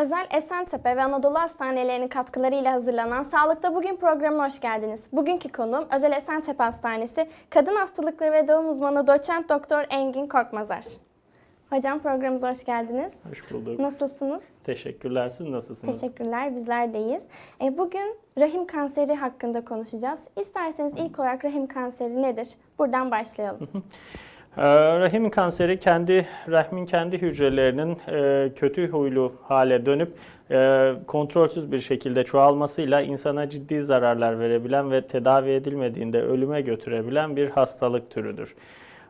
Özel Esentepe ve Anadolu Hastanelerinin katkılarıyla hazırlanan Sağlıkta Bugün programına hoş geldiniz. Bugünkü konuğum Özel Esentepe Hastanesi Kadın Hastalıkları ve Doğum Uzmanı Doçent Doktor Engin Korkmazar. Hocam programımıza hoş geldiniz. Hoş bulduk. Nasılsınız? Teşekkürler. Siz nasılsınız? Teşekkürler, bizler deyiz. E, bugün rahim kanseri hakkında konuşacağız. İsterseniz ilk olarak rahim kanseri nedir? Buradan başlayalım. Ee, rahim kanseri kendi rahmin kendi hücrelerinin e, kötü huylu hale dönüp e, kontrolsüz bir şekilde çoğalmasıyla insana ciddi zararlar verebilen ve tedavi edilmediğinde ölüme götürebilen bir hastalık türüdür.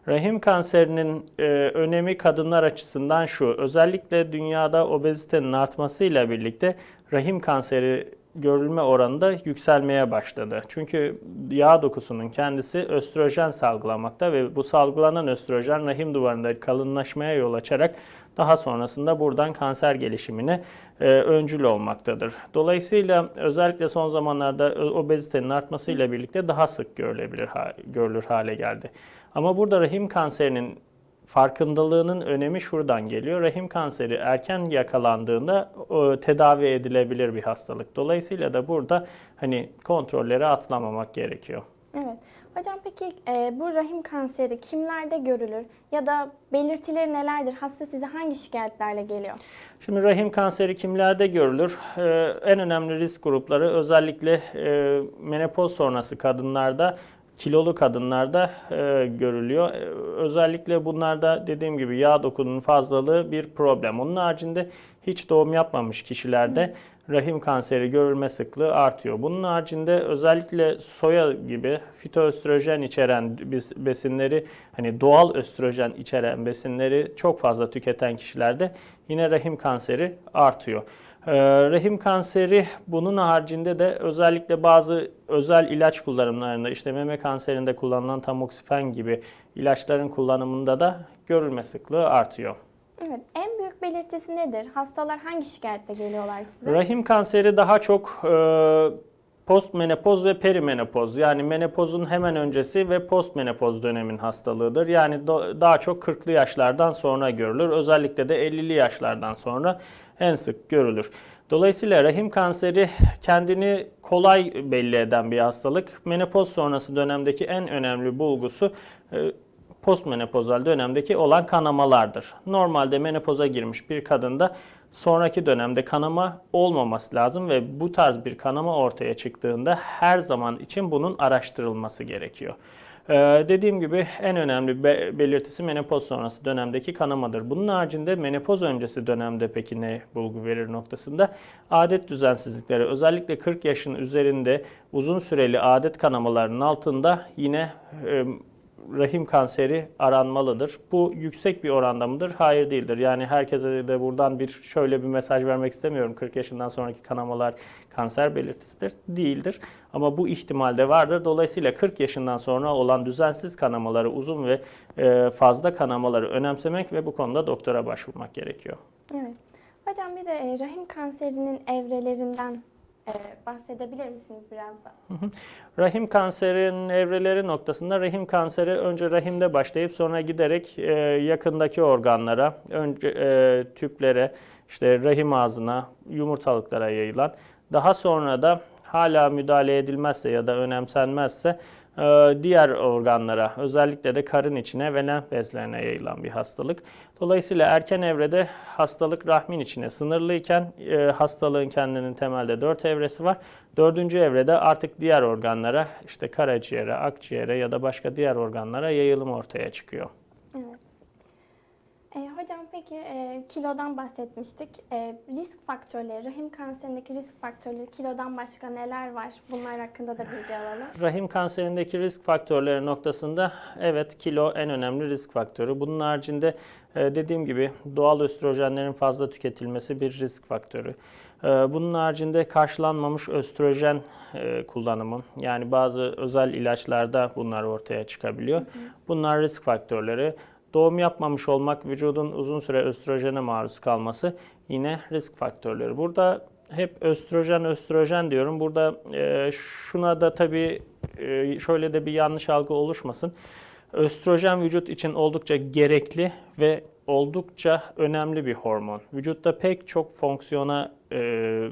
Rahim kanserinin e, önemi kadınlar açısından şu. Özellikle dünyada obezitenin artmasıyla birlikte rahim kanseri görülme oranı da yükselmeye başladı. Çünkü yağ dokusunun kendisi östrojen salgılamakta ve bu salgılanan östrojen rahim duvarında kalınlaşmaya yol açarak daha sonrasında buradan kanser gelişimine e, öncül olmaktadır. Dolayısıyla özellikle son zamanlarda obezitenin artmasıyla birlikte daha sık görülebilir görülür hale geldi. Ama burada rahim kanserinin farkındalığının önemi şuradan geliyor. Rahim kanseri erken yakalandığında tedavi edilebilir bir hastalık. Dolayısıyla da burada hani kontrolleri atlamamak gerekiyor. Evet. Hocam peki e, bu rahim kanseri kimlerde görülür ya da belirtileri nelerdir? Hasta size hangi şikayetlerle geliyor? Şimdi rahim kanseri kimlerde görülür? Ee, en önemli risk grupları özellikle e, menopoz sonrası kadınlarda kilolu kadınlarda e, görülüyor. E, özellikle bunlarda dediğim gibi yağ dokunun fazlalığı bir problem. Onun haricinde hiç doğum yapmamış kişilerde rahim kanseri görülme sıklığı artıyor. Bunun haricinde özellikle soya gibi fitoöstrojen içeren besinleri hani doğal östrojen içeren besinleri çok fazla tüketen kişilerde yine rahim kanseri artıyor. Ee, rahim kanseri bunun haricinde de özellikle bazı özel ilaç kullanımlarında işte meme kanserinde kullanılan tamoksifen gibi ilaçların kullanımında da görülme sıklığı artıyor. Evet, en büyük belirtisi nedir? Hastalar hangi şikayetle geliyorlar size? Rahim kanseri daha çok e, postmenopoz ve perimenopoz yani menopozun hemen öncesi ve postmenopoz dönemin hastalığıdır. Yani daha çok 40'lı yaşlardan sonra görülür. Özellikle de 50'li yaşlardan sonra en sık görülür. Dolayısıyla rahim kanseri kendini kolay belli eden bir hastalık. Menopoz sonrası dönemdeki en önemli bulgusu e, postmenopozal dönemdeki olan kanamalardır. Normalde menopoza girmiş bir kadında sonraki dönemde kanama olmaması lazım ve bu tarz bir kanama ortaya çıktığında her zaman için bunun araştırılması gerekiyor. Ee, dediğim gibi en önemli be- belirtisi menopoz sonrası dönemdeki kanamadır. Bunun haricinde menopoz öncesi dönemde peki ne bulgu verir noktasında adet düzensizlikleri özellikle 40 yaşın üzerinde uzun süreli adet kanamalarının altında yine e, rahim kanseri aranmalıdır. Bu yüksek bir oranda mıdır? Hayır değildir. Yani herkese de buradan bir şöyle bir mesaj vermek istemiyorum. 40 yaşından sonraki kanamalar kanser belirtisidir. Değildir. Ama bu ihtimal de vardır. Dolayısıyla 40 yaşından sonra olan düzensiz kanamaları, uzun ve e, fazla kanamaları önemsemek ve bu konuda doktora başvurmak gerekiyor. Evet. Hocam bir de e, rahim kanserinin evrelerinden bahsedebilir misiniz biraz da? Rahim kanserinin evreleri noktasında rahim kanseri önce rahimde başlayıp sonra giderek e, yakındaki organlara, önce e, tüplere, işte rahim ağzına, yumurtalıklara yayılan, daha sonra da hala müdahale edilmezse ya da önemsenmezse diğer organlara özellikle de karın içine ve lenf bezlerine yayılan bir hastalık. Dolayısıyla erken evrede hastalık rahmin içine sınırlıyken e, hastalığın kendinin temelde dört evresi var. Dördüncü evrede artık diğer organlara işte karaciğere, akciğere ya da başka diğer organlara yayılım ortaya çıkıyor. Evet. E, hocam peki e, kilodan bahsetmiştik. E, risk faktörleri, rahim kanserindeki risk faktörleri kilodan başka neler var? Bunlar hakkında da bilgi alalım. Rahim kanserindeki risk faktörleri noktasında evet kilo en önemli risk faktörü. Bunun haricinde e, dediğim gibi doğal östrojenlerin fazla tüketilmesi bir risk faktörü. E, bunun haricinde karşılanmamış östrojen e, kullanımı yani bazı özel ilaçlarda bunlar ortaya çıkabiliyor. Bunlar risk faktörleri. Doğum yapmamış olmak, vücudun uzun süre östrojene maruz kalması yine risk faktörleri. Burada hep östrojen östrojen diyorum. Burada e, şuna da tabii e, şöyle de bir yanlış algı oluşmasın. Östrojen vücut için oldukça gerekli ve oldukça önemli bir hormon. Vücutta pek çok fonksiyona e,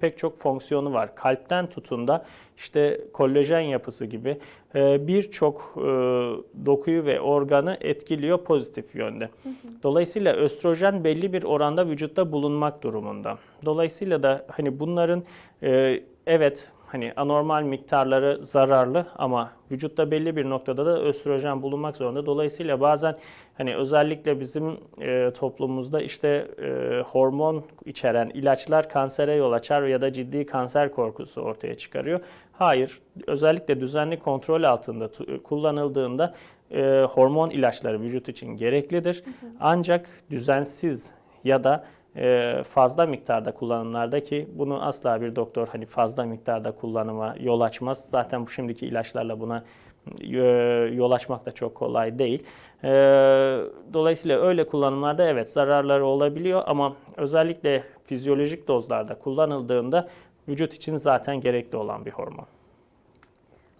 pek çok fonksiyonu var. Kalpten tutun da işte kollajen yapısı gibi e, birçok e, dokuyu ve organı etkiliyor pozitif yönde. Dolayısıyla östrojen belli bir oranda vücutta bulunmak durumunda. Dolayısıyla da hani bunların e, evet hani anormal miktarları zararlı ama vücutta belli bir noktada da östrojen bulunmak zorunda. Dolayısıyla bazen hani özellikle bizim e, toplumumuzda işte e, hormon içeren ilaçlar kansere yol açar ya da ciddi kanser korkusu ortaya çıkarıyor. Hayır, özellikle düzenli kontrol altında kullanıldığında e, hormon ilaçları vücut için gereklidir. Ancak düzensiz ya da fazla miktarda kullanımlarda ki bunu asla bir doktor hani fazla miktarda kullanıma yol açmaz. Zaten bu şimdiki ilaçlarla buna e, yol açmak da çok kolay değil. E, Dolayısıyla öyle kullanımlarda evet zararları olabiliyor ama özellikle fizyolojik dozlarda kullanıldığında vücut için zaten gerekli olan bir hormon.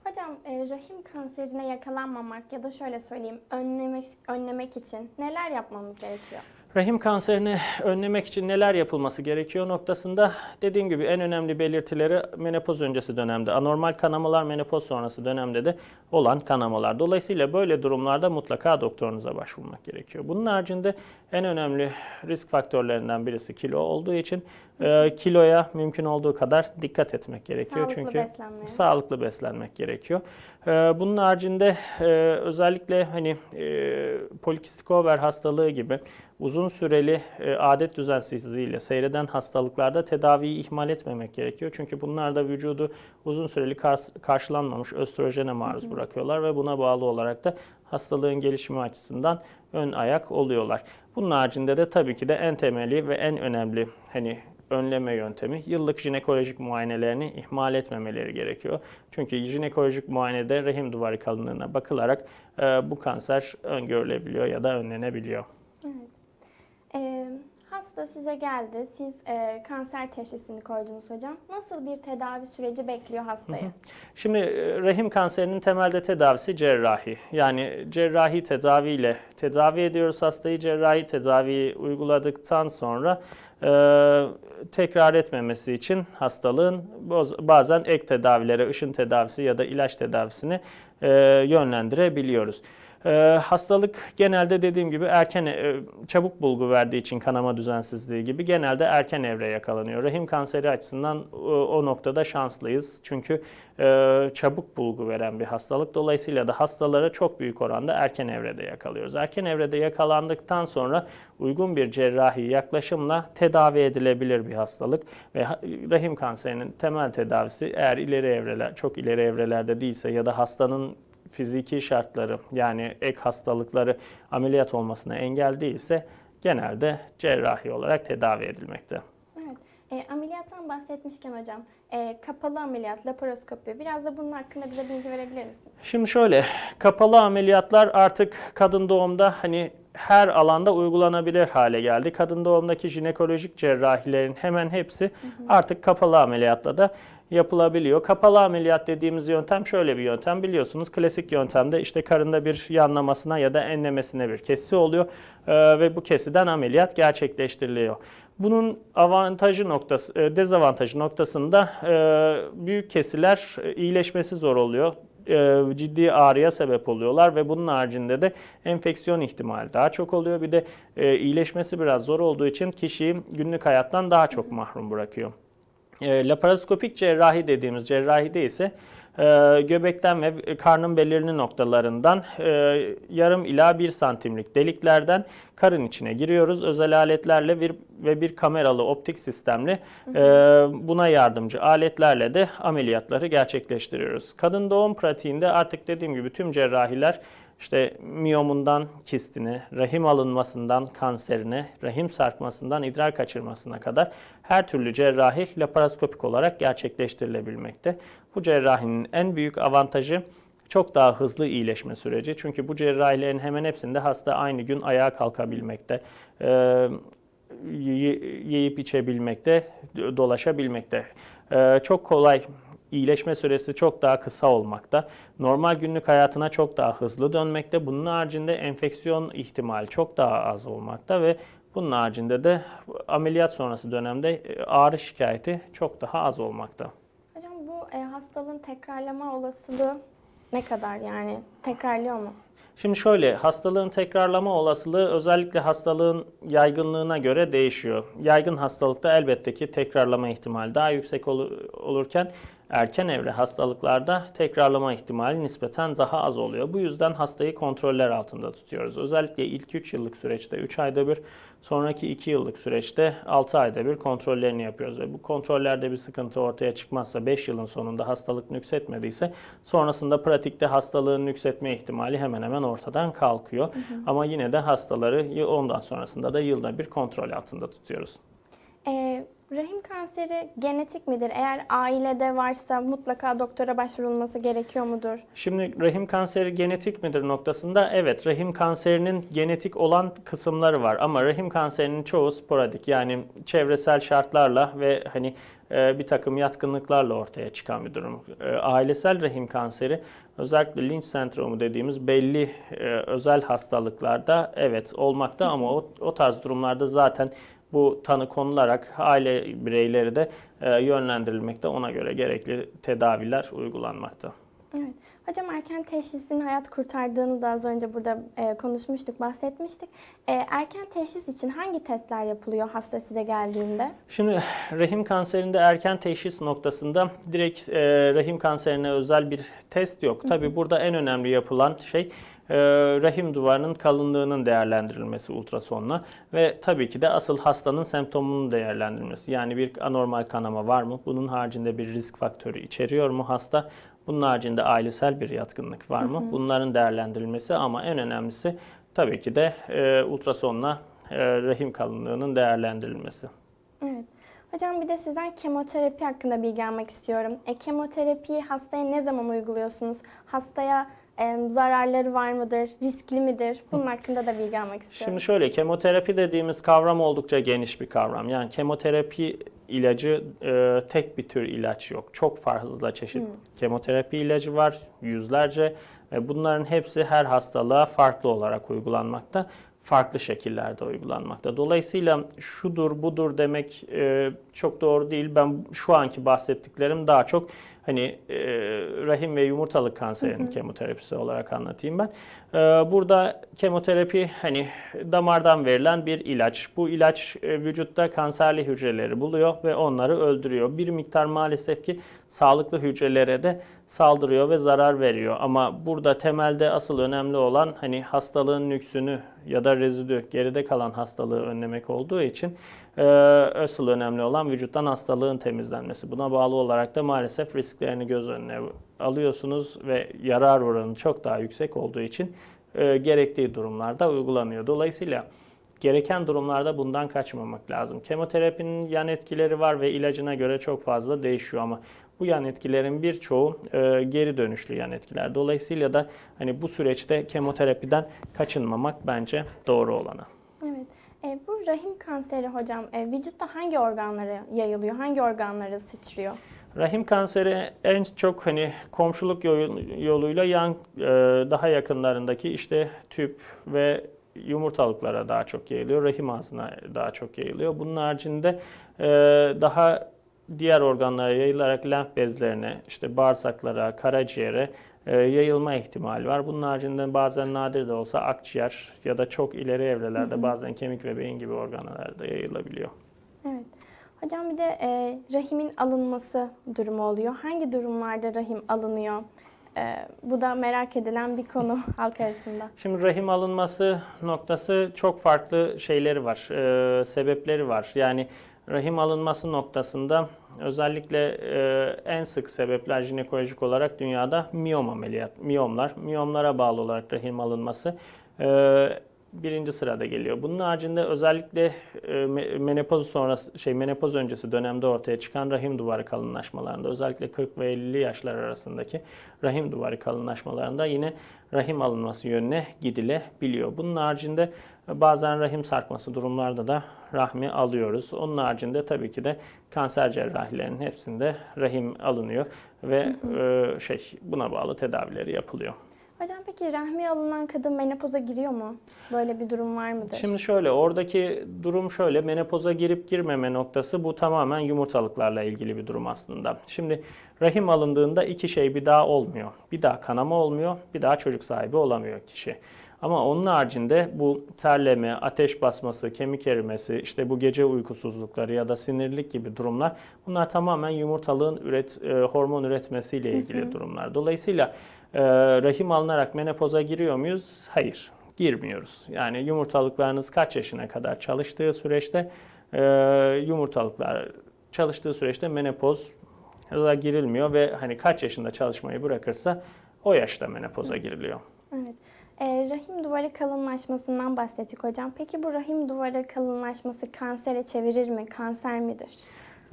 Hocam e, rahim kanserine yakalanmamak ya da şöyle söyleyeyim önlemek, önlemek için neler yapmamız gerekiyor? Rahim kanserini önlemek için neler yapılması gerekiyor noktasında dediğim gibi en önemli belirtileri menopoz öncesi dönemde, anormal kanamalar menopoz sonrası dönemde de olan kanamalar. Dolayısıyla böyle durumlarda mutlaka doktorunuza başvurmak gerekiyor. Bunun haricinde en önemli risk faktörlerinden birisi kilo olduğu için e, kiloya mümkün olduğu kadar dikkat etmek gerekiyor. Sağlıklı Çünkü beslenmeye. sağlıklı beslenmek gerekiyor. Ee, Bunun haricinde e, özellikle hani e, polikistik over hastalığı gibi uzun süreli e, adet düzensizliğiyle seyreden hastalıklarda tedaviyi ihmal etmemek gerekiyor. Çünkü bunlar da vücudu uzun süreli karşılanmamış östrojene maruz bırakıyorlar ve buna bağlı olarak da hastalığın gelişimi açısından ön ayak oluyorlar. Bunun haricinde de tabii ki de en temeli ve en önemli hani önleme yöntemi yıllık jinekolojik muayenelerini ihmal etmemeleri gerekiyor. Çünkü jinekolojik muayenede rahim duvarı kalınlığına bakılarak e, bu kanser öngörülebiliyor ya da önlenebiliyor. E, hasta size geldi, siz e, kanser teşhisini koydunuz hocam. Nasıl bir tedavi süreci bekliyor hastayı? Şimdi e, rahim kanserinin temelde tedavisi cerrahi. Yani cerrahi tedaviyle tedavi ediyoruz hastayı. Cerrahi tedaviyi uyguladıktan sonra e, tekrar etmemesi için hastalığın bazen ek tedavilere, ışın tedavisi ya da ilaç tedavisini e, yönlendirebiliyoruz. E, hastalık genelde dediğim gibi erken e, çabuk bulgu verdiği için kanama düzensizliği gibi genelde erken evre yakalanıyor. Rahim kanseri açısından o, o noktada şanslıyız. Çünkü e, çabuk bulgu veren bir hastalık. Dolayısıyla da hastaları çok büyük oranda erken evrede yakalıyoruz. Erken evrede yakalandıktan sonra uygun bir cerrahi yaklaşımla tedavi edilebilir bir hastalık ve rahim kanserinin temel tedavisi eğer ileri evreler çok ileri evrelerde değilse ya da hastanın fiziki şartları yani ek hastalıkları ameliyat olmasına engel değilse genelde cerrahi olarak tedavi edilmekte. Evet. E, ameliyattan bahsetmişken hocam, e, kapalı ameliyat, laparoskopi biraz da bunun hakkında bize bilgi verebilir misiniz? Şimdi şöyle, kapalı ameliyatlar artık kadın doğumda hani her alanda uygulanabilir hale geldi. Kadın doğumdaki jinekolojik cerrahilerin hemen hepsi artık kapalı ameliyatla da yapılabiliyor. Kapalı ameliyat dediğimiz yöntem şöyle bir yöntem biliyorsunuz. Klasik yöntemde işte karında bir yanlamasına ya da enlemesine bir kesi oluyor Ee, ve bu kesiden ameliyat gerçekleştiriliyor. Bunun avantajı noktası, e, dezavantajı noktasında e, büyük kesiler e, iyileşmesi zor oluyor e, ciddi ağrıya sebep oluyorlar ve bunun haricinde de enfeksiyon ihtimali daha çok oluyor. Bir de e, iyileşmesi biraz zor olduğu için kişiyi günlük hayattan daha çok mahrum bırakıyor. E, laparoskopik cerrahi dediğimiz cerrahide ise e, göbekten ve karnın belirli noktalarından e, yarım ila bir santimlik deliklerden karın içine giriyoruz. Özel aletlerle bir ve bir kameralı optik sistemle e, buna yardımcı aletlerle de ameliyatları gerçekleştiriyoruz. Kadın doğum pratiğinde artık dediğim gibi tüm cerrahiler işte miyomundan kistine, rahim alınmasından kanserine, rahim sarkmasından idrar kaçırmasına kadar her türlü cerrahi laparoskopik olarak gerçekleştirilebilmekte. Bu cerrahinin en büyük avantajı çok daha hızlı iyileşme süreci. Çünkü bu cerrahilerin hemen hepsinde hasta aynı gün ayağa kalkabilmekte, yiyip içebilmekte, dolaşabilmekte. Çok kolay iyileşme süresi çok daha kısa olmakta. Normal günlük hayatına çok daha hızlı dönmekte. Bunun haricinde enfeksiyon ihtimali çok daha az olmakta ve bunun haricinde de ameliyat sonrası dönemde e, ağrı şikayeti çok daha az olmakta. Hocam bu e, hastalığın tekrarlama olasılığı ne kadar yani tekrarlıyor mu? Şimdi şöyle hastalığın tekrarlama olasılığı özellikle hastalığın yaygınlığına göre değişiyor. Yaygın hastalıkta elbette ki tekrarlama ihtimali daha yüksek olu- olurken erken evre hastalıklarda tekrarlama ihtimali nispeten daha az oluyor. Bu yüzden hastayı kontroller altında tutuyoruz. Özellikle ilk 3 yıllık süreçte 3 ayda bir, sonraki 2 yıllık süreçte 6 ayda bir kontrollerini yapıyoruz. Ve bu kontrollerde bir sıkıntı ortaya çıkmazsa 5 yılın sonunda hastalık nüksetmediyse sonrasında pratikte hastalığın nüksetme ihtimali hemen hemen ortadan kalkıyor. Ama yine de hastaları ondan sonrasında da yılda bir kontrol altında tutuyoruz. E, rahim kanseri genetik midir? Eğer ailede varsa mutlaka doktora başvurulması gerekiyor mudur? Şimdi rahim kanseri genetik midir noktasında evet rahim kanserinin genetik olan kısımları var ama rahim kanserinin çoğu sporadik yani çevresel şartlarla ve hani e, bir takım yatkınlıklarla ortaya çıkan bir durum. E, Ailesel rahim kanseri özellikle Lynch sendromu dediğimiz belli e, özel hastalıklarda evet olmakta ama o, o tarz durumlarda zaten bu tanı konularak aile bireyleri de e, yönlendirilmekte ona göre gerekli tedaviler uygulanmakta. Evet. Hocam erken teşhisin hayat kurtardığını da az önce burada e, konuşmuştuk, bahsetmiştik. E, erken teşhis için hangi testler yapılıyor hasta size geldiğinde? Şimdi rahim kanserinde erken teşhis noktasında direkt e, rahim kanserine özel bir test yok. Tabii burada en önemli yapılan şey e, rahim duvarının kalınlığının değerlendirilmesi ultrasonla ve tabii ki de asıl hastanın semptomunun değerlendirilmesi. Yani bir anormal kanama var mı? Bunun haricinde bir risk faktörü içeriyor mu hasta? Bunun haricinde ailesel bir yatkınlık var mı? Bunların değerlendirilmesi ama en önemlisi tabii ki de e, ultrasonla e, rahim kalınlığının değerlendirilmesi. Evet. Hocam bir de sizden kemoterapi hakkında bilgi almak istiyorum. E, kemoterapiyi hastaya ne zaman uyguluyorsunuz? Hastaya e, zararları var mıdır? Riskli midir? Bunun hakkında da bilgi almak istiyorum. Şimdi şöyle kemoterapi dediğimiz kavram oldukça geniş bir kavram. Yani kemoterapi ilacı e, tek bir tür ilaç yok. Çok fazla çeşit kemoterapi ilacı var, yüzlerce. ve bunların hepsi her hastalığa farklı olarak uygulanmakta. Farklı şekillerde uygulanmakta. Dolayısıyla şudur budur demek e, çok doğru değil. Ben şu anki bahsettiklerim daha çok hani e, rahim ve yumurtalık kanserinin kemoterapisi olarak anlatayım ben. E, burada kemoterapi hani damardan verilen bir ilaç. Bu ilaç e, vücutta kanserli hücreleri buluyor ve onları öldürüyor. Bir miktar maalesef ki sağlıklı hücrelere de saldırıyor ve zarar veriyor. Ama burada temelde asıl önemli olan hani hastalığın nüksünü ya da rezidü geride kalan hastalığı önlemek olduğu için e, asıl önemli olan vücuttan hastalığın temizlenmesi. Buna bağlı olarak da maalesef risklerini göz önüne alıyorsunuz ve yarar oranı çok daha yüksek olduğu için e, gerektiği durumlarda uygulanıyor. Dolayısıyla gereken durumlarda bundan kaçmamak lazım. Kemoterapinin yan etkileri var ve ilacına göre çok fazla değişiyor ama bu yan etkilerin birçoğu e, geri dönüşlü yan etkiler. Dolayısıyla da hani bu süreçte kemoterapiden kaçınmamak bence doğru olanı. Evet. E, bu rahim kanseri hocam e, vücutta hangi organlara yayılıyor? Hangi organlara sıçrıyor? Rahim kanseri en çok hani komşuluk yol- yoluyla yan e, daha yakınlarındaki işte tüp ve yumurtalıklara daha çok yayılıyor. Rahim ağzına daha çok yayılıyor. Bunun haricinde e, daha diğer organlara yayılarak lenf bezlerine, işte bağırsaklara, karaciğere e, yayılma ihtimali var. Bunun haricinde bazen nadir de olsa akciğer ya da çok ileri evrelerde bazen kemik ve beyin gibi organlarda yayılabiliyor. Evet. Hocam bir de e, rahimin alınması durumu oluyor. Hangi durumlarda rahim alınıyor? E, bu da merak edilen bir konu halk arasında. Şimdi rahim alınması noktası çok farklı şeyleri var, e, sebepleri var. Yani rahim alınması noktasında özellikle e, en sık sebepler jinekolojik olarak dünyada miyom ameliyat, miyomlar, miyomlara bağlı olarak rahim alınması. E, birinci sırada geliyor. Bunun haricinde özellikle e, me- menopoz sonrası şey menopoz öncesi dönemde ortaya çıkan rahim duvarı kalınlaşmalarında özellikle 40 ve 50 yaşlar arasındaki rahim duvarı kalınlaşmalarında yine rahim alınması yönüne gidilebiliyor. Bunun haricinde e, bazen rahim sarkması durumlarda da rahmi alıyoruz. Onun haricinde tabii ki de kanser cerrahilerinin hepsinde rahim alınıyor ve e, şey buna bağlı tedavileri yapılıyor. Hocam peki rahmi alınan kadın menopoza giriyor mu? Böyle bir durum var mıdır? Şimdi şöyle oradaki durum şöyle menopoza girip girmeme noktası bu tamamen yumurtalıklarla ilgili bir durum aslında. Şimdi rahim alındığında iki şey bir daha olmuyor. Bir daha kanama olmuyor, bir daha çocuk sahibi olamıyor kişi. Ama onun haricinde bu terleme, ateş basması, kemik erimesi, işte bu gece uykusuzlukları ya da sinirlik gibi durumlar bunlar tamamen yumurtalığın üret, e, hormon üretmesiyle ilgili durumlar. Dolayısıyla e, rahim alınarak menopoza giriyor muyuz? Hayır girmiyoruz. Yani yumurtalıklarınız kaç yaşına kadar çalıştığı süreçte e, yumurtalıklar çalıştığı süreçte menopoz da girilmiyor ve hani kaç yaşında çalışmayı bırakırsa o yaşta menopoza giriliyor. Evet. Ee, rahim duvarı kalınlaşmasından bahsettik hocam. Peki bu rahim duvarı kalınlaşması kansere çevirir mi? Kanser midir?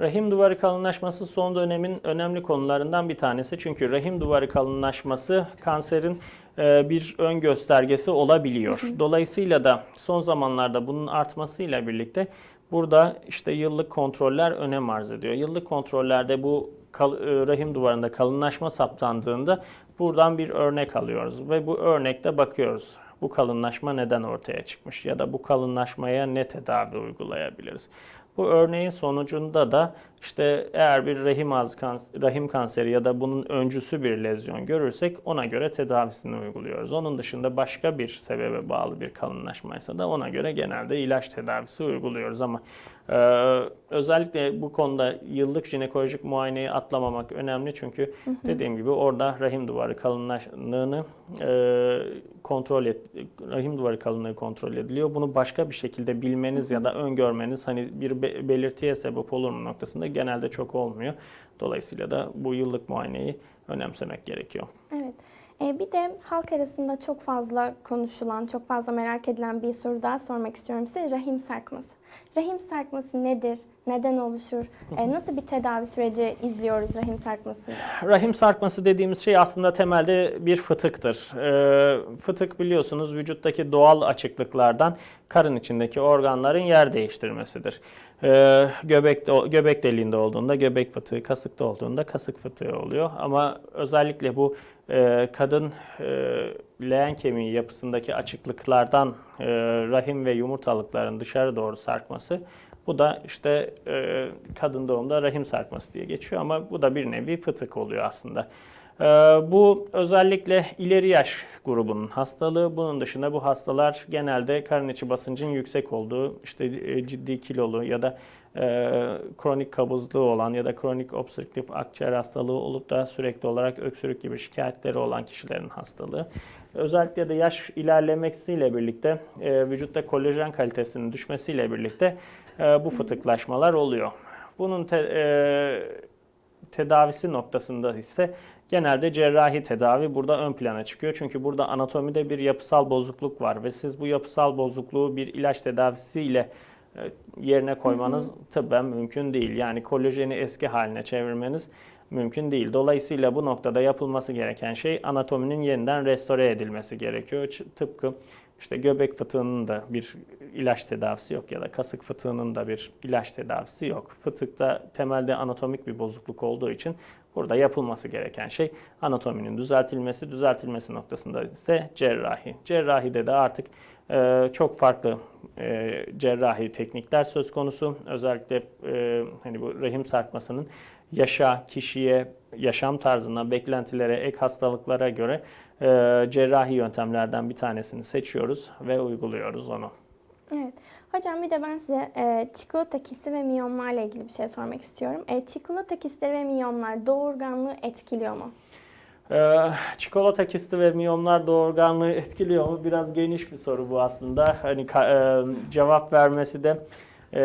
Rahim duvarı kalınlaşması son dönemin önemli konularından bir tanesi. Çünkü rahim duvarı kalınlaşması kanserin e, bir ön göstergesi olabiliyor. Dolayısıyla da son zamanlarda bunun artmasıyla birlikte burada işte yıllık kontroller önem arz ediyor. Yıllık kontrollerde bu e, rahim duvarında kalınlaşma saptandığında buradan bir örnek alıyoruz ve bu örnekte bakıyoruz. Bu kalınlaşma neden ortaya çıkmış ya da bu kalınlaşmaya ne tedavi uygulayabiliriz? Bu örneğin sonucunda da işte eğer bir rahim ağzı kans- rahim kanseri ya da bunun öncüsü bir lezyon görürsek ona göre tedavisini uyguluyoruz. Onun dışında başka bir sebebe bağlı bir kalınlaşmaysa da ona göre genelde ilaç tedavisi uyguluyoruz ama e, özellikle bu konuda yıllık jinekolojik muayeneyi atlamamak önemli çünkü dediğim gibi orada rahim duvarı kalınlığını e, kontrol et, rahim duvarı kalınlığı kontrol ediliyor. Bunu başka bir şekilde bilmeniz ya da öngörmeniz hani bir be- belirtiye sebep olur mu noktasında genelde çok olmuyor. Dolayısıyla da bu yıllık muayeneyi önemsemek gerekiyor. Evet. Ee, bir de halk arasında çok fazla konuşulan, çok fazla merak edilen bir soru daha sormak istiyorum size. Rahim sarkması. Rahim sarkması nedir? Neden oluşur? Ee, nasıl bir tedavi süreci izliyoruz rahim sarkmasında? Rahim sarkması dediğimiz şey aslında temelde bir fıtıktır. Ee, fıtık biliyorsunuz vücuttaki doğal açıklıklardan karın içindeki organların yer değiştirmesidir. Ee, göbek, göbek deliğinde olduğunda göbek fıtığı, kasıkta olduğunda kasık fıtığı oluyor. Ama özellikle bu e, kadın e, leğen kemiği yapısındaki açıklıklardan e, rahim ve yumurtalıkların dışarı doğru sarkması bu da işte e, kadın doğumda rahim sarkması diye geçiyor ama bu da bir nevi fıtık oluyor aslında. E, bu özellikle ileri yaş grubunun hastalığı. Bunun dışında bu hastalar genelde karın içi basıncın yüksek olduğu, işte e, ciddi kilolu ya da e, kronik kabızlığı olan ya da kronik obstrüktif akciğer hastalığı olup da sürekli olarak öksürük gibi şikayetleri olan kişilerin hastalığı. Özellikle de yaş ilerlemesiyle birlikte e, vücutta kolajen kalitesinin düşmesiyle birlikte e, bu fıtıklaşmalar oluyor. Bunun te- e, tedavisi noktasında ise genelde cerrahi tedavi burada ön plana çıkıyor. Çünkü burada anatomide bir yapısal bozukluk var ve siz bu yapısal bozukluğu bir ilaç tedavisiyle e, yerine koymanız tıbben mümkün değil. Yani kolajeni eski haline çevirmeniz mümkün değil. Dolayısıyla bu noktada yapılması gereken şey anatominin yeniden restore edilmesi gerekiyor. Tıpkı işte göbek fıtığının da bir ilaç tedavisi yok ya da kasık fıtığının da bir ilaç tedavisi yok. Fıtıkta temelde anatomik bir bozukluk olduğu için burada yapılması gereken şey anatominin düzeltilmesi, düzeltilmesi noktasında ise cerrahi. Cerrahide de artık e, çok farklı e, cerrahi teknikler söz konusu. Özellikle e, hani bu rahim sarkmasının yaşa, kişiye, yaşam tarzına, beklentilere, ek hastalıklara göre e, cerrahi yöntemlerden bir tanesini seçiyoruz ve uyguluyoruz onu. Evet. Hocam bir de ben size e, çikolata kisti ve miyomlarla ilgili bir şey sormak istiyorum. E, çikolata kistleri ve miyomlar doğurganlığı etkiliyor mu? Ee, çikolata kisti ve miyomlar doğurganlığı etkiliyor mu? Biraz geniş bir soru bu aslında. Hani e, cevap vermesi de e,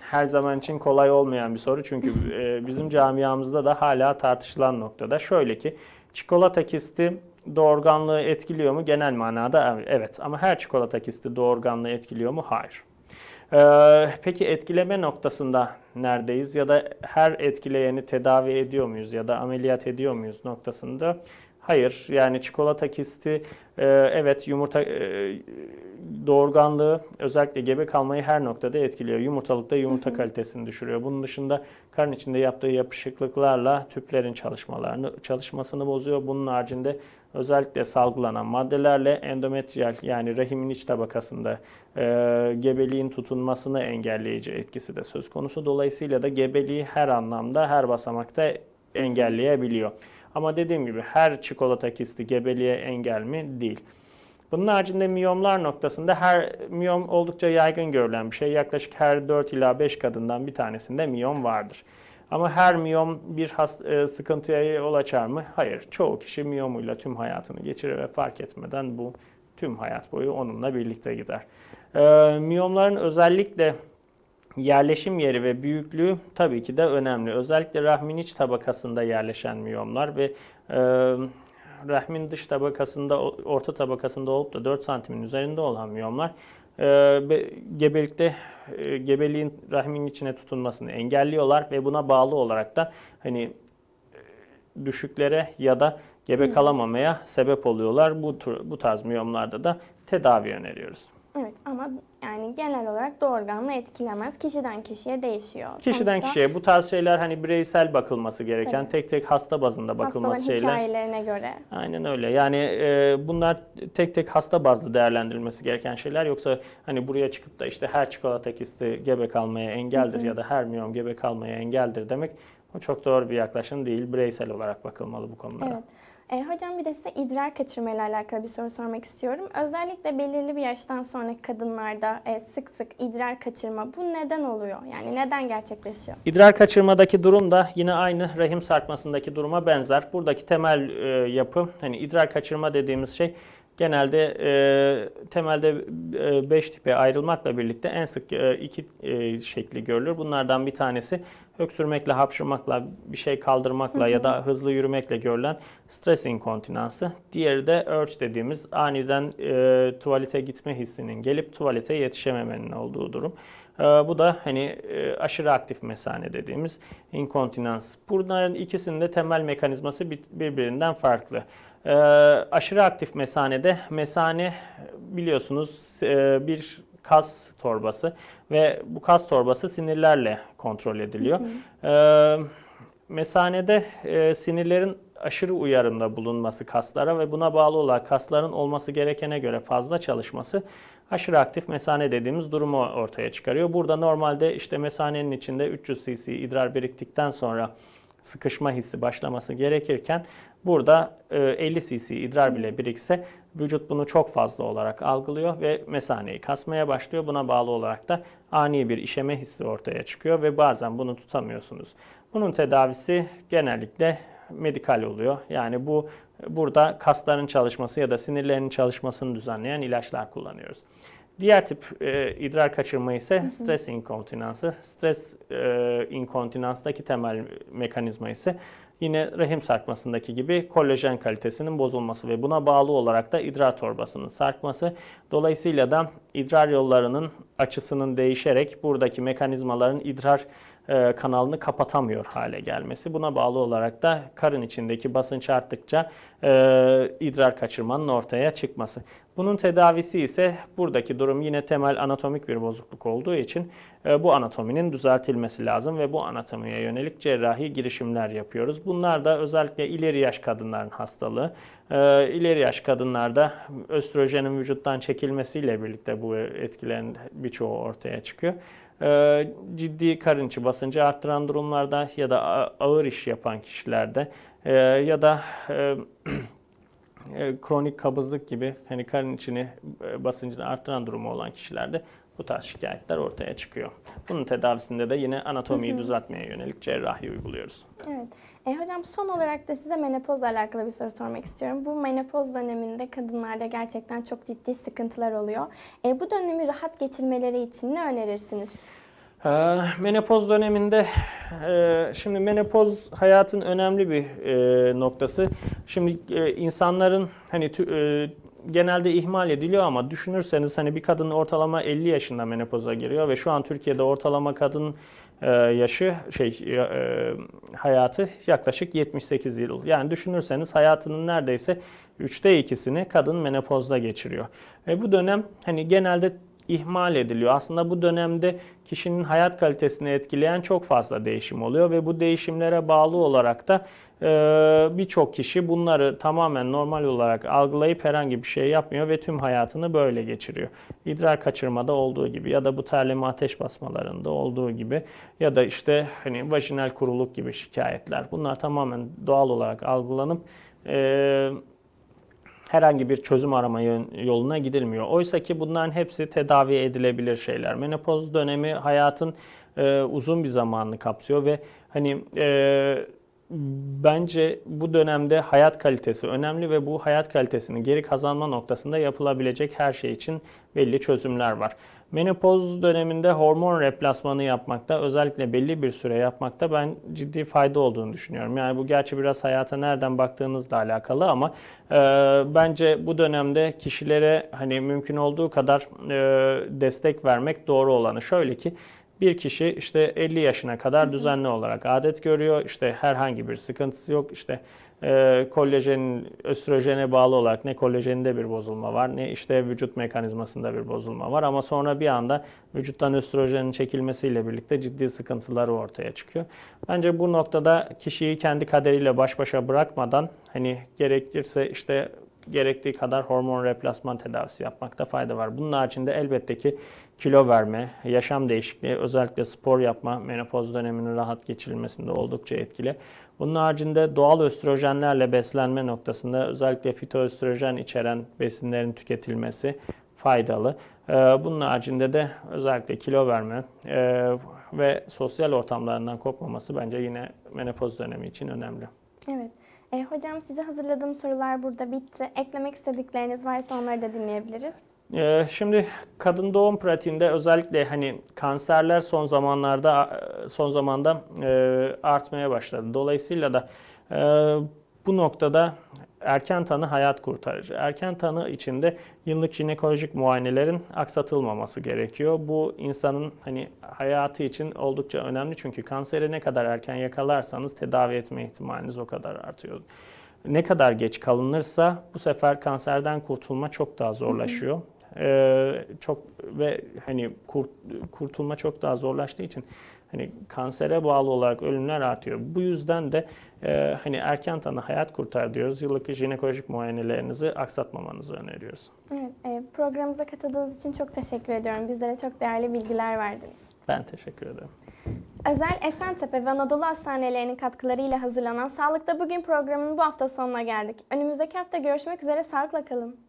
her zaman için kolay olmayan bir soru. Çünkü e, bizim camiamızda da hala tartışılan noktada. Şöyle ki çikolata kisti doğurganlığı etkiliyor mu? Genel manada evet ama her çikolata kisti doğurganlığı etkiliyor mu? Hayır. Ee, peki etkileme noktasında neredeyiz ya da her etkileyeni tedavi ediyor muyuz ya da ameliyat ediyor muyuz noktasında? Hayır. Yani çikolata kisti e, evet yumurta e, doğurganlığı özellikle gebe kalmayı her noktada etkiliyor. Yumurtalıkta yumurta kalitesini düşürüyor. Bunun dışında karın içinde yaptığı yapışıklıklarla tüplerin çalışmalarını çalışmasını bozuyor. Bunun haricinde özellikle salgılanan maddelerle endometriyal yani rahimin iç tabakasında e, gebeliğin tutunmasını engelleyici etkisi de söz konusu. Dolayısıyla da gebeliği her anlamda her basamakta engelleyebiliyor. Ama dediğim gibi her çikolata kisti gebeliğe engel mi? Değil. Bunun haricinde miyomlar noktasında her miyom oldukça yaygın görülen bir şey. Yaklaşık her 4 ila 5 kadından bir tanesinde miyom vardır. Ama her miyom bir hast- e, sıkıntıya yol açar mı? Hayır. Çoğu kişi miyomuyla tüm hayatını geçirir ve fark etmeden bu tüm hayat boyu onunla birlikte gider. E, miyomların özellikle yerleşim yeri ve büyüklüğü tabii ki de önemli. Özellikle rahmin iç tabakasında yerleşen miyomlar ve e, rahmin dış tabakasında, orta tabakasında olup da 4 santimin üzerinde olan miyomlar e, be- gebelikte e, gebeliğin rahmin içine tutunmasını engelliyorlar ve buna bağlı olarak da hani e, düşüklere ya da gebe kalamamaya sebep oluyorlar. Bu tür, bu tarz miyomlarda da tedavi öneriyoruz. Evet ama yani genel olarak doğurganlığı etkilemez. Kişiden kişiye değişiyor. Kişiden Sonuçta kişiye bu tarz şeyler hani bireysel bakılması gereken, Tabii. tek tek hasta bazında bakılması Hastaların şeyler. hikayelerine göre. Aynen öyle. Yani e, bunlar tek tek hasta bazlı değerlendirilmesi gereken şeyler. Yoksa hani buraya çıkıp da işte her çikolata kisti gebe kalmaya engeldir ya da her miyom gebe kalmaya engeldir demek o çok doğru bir yaklaşım değil. Bireysel olarak bakılmalı bu konulara. Evet. E, hocam bir de size idrar kaçırma ile alakalı bir soru sormak istiyorum. Özellikle belirli bir yaştan sonraki kadınlarda e, sık sık idrar kaçırma bu neden oluyor? Yani neden gerçekleşiyor? İdrar kaçırmadaki durum da yine aynı rahim sarkmasındaki duruma benzer. Buradaki temel e, yapı hani idrar kaçırma dediğimiz şey genelde e, temelde 5 tipe ayrılmakla birlikte en sık e, iki e, şekli görülür. Bunlardan bir tanesi öksürmekle, hapşırmakla, bir şey kaldırmakla ya da hızlı yürümekle görülen stres inkontinansı. Diğeri de urge dediğimiz aniden e, tuvalete gitme hissinin gelip tuvalete yetişememenin olduğu durum. Ee, Bu da hani e, aşırı aktif mesane dediğimiz inkontinans. Bunların ikisinin de temel mekanizması bir- birbirinden farklı. Ee, Aşırı aktif mesanede mesane biliyorsunuz e, bir kas torbası ve bu kas torbası sinirlerle kontrol ediliyor. Ee, Mesanede e, sinirlerin aşırı uyarımda bulunması kaslara ve buna bağlı olarak kasların olması gerekene göre fazla çalışması aşırı aktif mesane dediğimiz durumu ortaya çıkarıyor. Burada normalde işte mesanenin içinde 300 cc idrar biriktikten sonra sıkışma hissi başlaması gerekirken burada e, 50 cc idrar bile birikse vücut bunu çok fazla olarak algılıyor ve mesaneyi kasmaya başlıyor. Buna bağlı olarak da ani bir işeme hissi ortaya çıkıyor ve bazen bunu tutamıyorsunuz. Bunun tedavisi genellikle medikal oluyor. Yani bu burada kasların çalışması ya da sinirlerin çalışmasını düzenleyen ilaçlar kullanıyoruz. Diğer tip e, idrar kaçırma ise stres inkontinansı. Stres e, inkontinanstaki temel mekanizma ise yine rahim sarkmasındaki gibi kolajen kalitesinin bozulması ve buna bağlı olarak da idrar torbasının sarkması. Dolayısıyla da idrar yollarının açısının değişerek buradaki mekanizmaların idrar e, kanalını kapatamıyor hale gelmesi. Buna bağlı olarak da karın içindeki basınç arttıkça e, idrar kaçırmanın ortaya çıkması. Bunun tedavisi ise buradaki durum yine temel anatomik bir bozukluk olduğu için e, bu anatominin düzeltilmesi lazım ve bu anatomiye yönelik cerrahi girişimler yapıyoruz. Bunlar da özellikle ileri yaş kadınların hastalığı. E, ileri yaş kadınlarda östrojenin vücuttan çekilmesiyle birlikte bu etkilerin birçoğu ortaya çıkıyor. E, ciddi karın içi basıncı arttıran durumlarda ya da ağır iş yapan kişilerde e, ya da e, e, kronik kabızlık gibi hani karın içini e, basıncını arttıran durumu olan kişilerde bu tarz şikayetler ortaya çıkıyor. Bunun tedavisinde de yine anatomiyi düzeltmeye yönelik cerrahi uyguluyoruz. Evet. E, hocam son olarak da size menopozla alakalı bir soru sormak istiyorum. Bu menopoz döneminde kadınlarda gerçekten çok ciddi sıkıntılar oluyor. E, bu dönemi rahat geçirmeleri için ne önerirsiniz? Ee, Menopoz döneminde e, şimdi menopoz hayatın önemli bir e, noktası. Şimdi e, insanların hani tü- e, genelde ihmal ediliyor ama düşünürseniz hani bir kadın ortalama 50 yaşında menopoza giriyor ve şu an Türkiye'de ortalama kadın e, yaşı şey e, e, hayatı yaklaşık 78 yıl. Yani düşünürseniz hayatının neredeyse üçte ikisini kadın menopozda geçiriyor. Ve bu dönem hani genelde ihmal ediliyor. Aslında bu dönemde kişinin hayat kalitesini etkileyen çok fazla değişim oluyor ve bu değişimlere bağlı olarak da e, birçok kişi bunları tamamen normal olarak algılayıp herhangi bir şey yapmıyor ve tüm hayatını böyle geçiriyor. İdrar kaçırmada olduğu gibi ya da bu terleme ateş basmalarında olduğu gibi ya da işte hani vajinal kuruluk gibi şikayetler bunlar tamamen doğal olarak algılanıp e, herhangi bir çözüm arama yoluna gidilmiyor. Oysa ki bunların hepsi tedavi edilebilir şeyler. Menopoz dönemi hayatın e, uzun bir zamanını kapsıyor ve hani e, bence bu dönemde hayat kalitesi önemli ve bu hayat kalitesini geri kazanma noktasında yapılabilecek her şey için belli çözümler var. Menopoz döneminde hormon replasmanı yapmakta, özellikle belli bir süre yapmakta ben ciddi fayda olduğunu düşünüyorum. Yani bu gerçi biraz hayata nereden baktığınızla alakalı ama e, bence bu dönemde kişilere hani mümkün olduğu kadar e, destek vermek doğru olanı. Şöyle ki bir kişi işte 50 yaşına kadar düzenli olarak adet görüyor. İşte herhangi bir sıkıntısı yok. İşte e, kolajen, östrojene bağlı olarak ne kolajeninde bir bozulma var ne işte vücut mekanizmasında bir bozulma var. Ama sonra bir anda vücuttan östrojenin çekilmesiyle birlikte ciddi sıkıntıları ortaya çıkıyor. Bence bu noktada kişiyi kendi kaderiyle baş başa bırakmadan hani gerekirse işte gerektiği kadar hormon replasman tedavisi yapmakta fayda var. Bunun haricinde elbette ki kilo verme, yaşam değişikliği, özellikle spor yapma menopoz döneminin rahat geçirilmesinde oldukça etkili. Bunun haricinde doğal östrojenlerle beslenme noktasında özellikle fitoöstrojen içeren besinlerin tüketilmesi faydalı. Ee, Bunun haricinde de özellikle kilo verme e, ve sosyal ortamlarından kopmaması bence yine menopoz dönemi için önemli. Evet. E, hocam size hazırladığım sorular burada bitti. Eklemek istedikleriniz varsa onları da dinleyebiliriz. Ee, Şimdi kadın doğum pratiğinde özellikle hani kanserler son zamanlarda son zamanda e, artmaya başladı. Dolayısıyla da e, bu noktada erken tanı hayat kurtarıcı. Erken tanı içinde yıllık jinekolojik muayenelerin aksatılmaması gerekiyor. Bu insanın hani hayatı için oldukça önemli çünkü kanseri ne kadar erken yakalarsanız tedavi etme ihtimaliniz o kadar artıyor. Ne kadar geç kalınırsa bu sefer kanserden kurtulma çok daha zorlaşıyor. Ee, çok ve hani kurt, kurtulma çok daha zorlaştığı için hani kansere bağlı olarak ölümler artıyor. Bu yüzden de e, hani erken tanı hayat kurtar diyoruz. Yıllık jinekolojik muayenelerinizi aksatmamanızı öneriyoruz. Evet, e, programımıza katıldığınız için çok teşekkür ediyorum. Bizlere çok değerli bilgiler verdiniz. Ben teşekkür ederim. Özel Esentepe ve Anadolu Hastanelerinin katkılarıyla hazırlanan Sağlıkta Bugün programının bu hafta sonuna geldik. Önümüzdeki hafta görüşmek üzere, sağlıkla kalın.